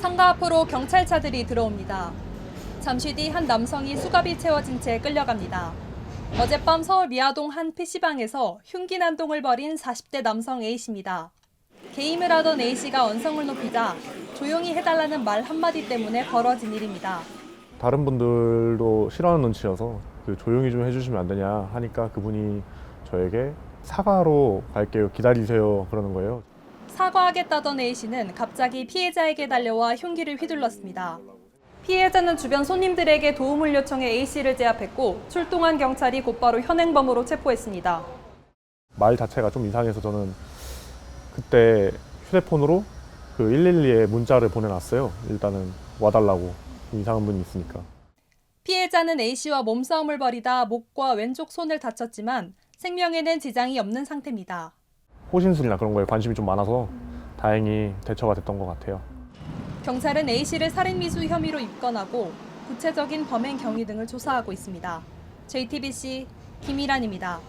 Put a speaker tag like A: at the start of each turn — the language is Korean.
A: 상가 앞으로 경찰차들이 들어옵니다. 잠시 뒤 한 남성이 수갑이 채워진 채 끌려갑니다. 어젯밤 서울 미아동 한 PC방에서 흉기 난동을 벌인 40대 남성 A씨입니다. 게임을 하던 A씨가 언성을 높이자 조용히 해달라는 말 한마디 때문에 벌어진 일입니다.
B: 다른 분들도 싫어하는 눈치여서 그 조용히 좀 해주시면 안 되냐 하니까 그분이 저에게 사과로 갈게요 기다리세요 그러는 거예요.
A: 사과하겠다던 A씨는 갑자기 피해자에게 달려와 흉기를 휘둘렀습니다. 피해자는 주변 손님들에게 도움을 요청해 A씨를 제압했고 출동한 경찰이 곧바로 현행범으로 체포했습니다.
B: 말 자체가 좀 이상해서 저는 그때 휴대폰으로 그 112에 문자를 보내놨어요. 일단은 와달라고 이상한 분이 있으니까.
A: 피해자는 A씨와 몸싸움을 벌이다 목과 왼쪽 손을 다쳤지만 생명에는 지장이 없는 상태입니다.
B: 호신술이나 그런 거에 관심이 좀 많아서 다행히 대처가 됐던 것 같아요.
A: 경찰은 A씨를 살인미수 혐의로 입건하고 구체적인 범행 경위 등을 조사하고 있습니다. JTBC 김일환입니다.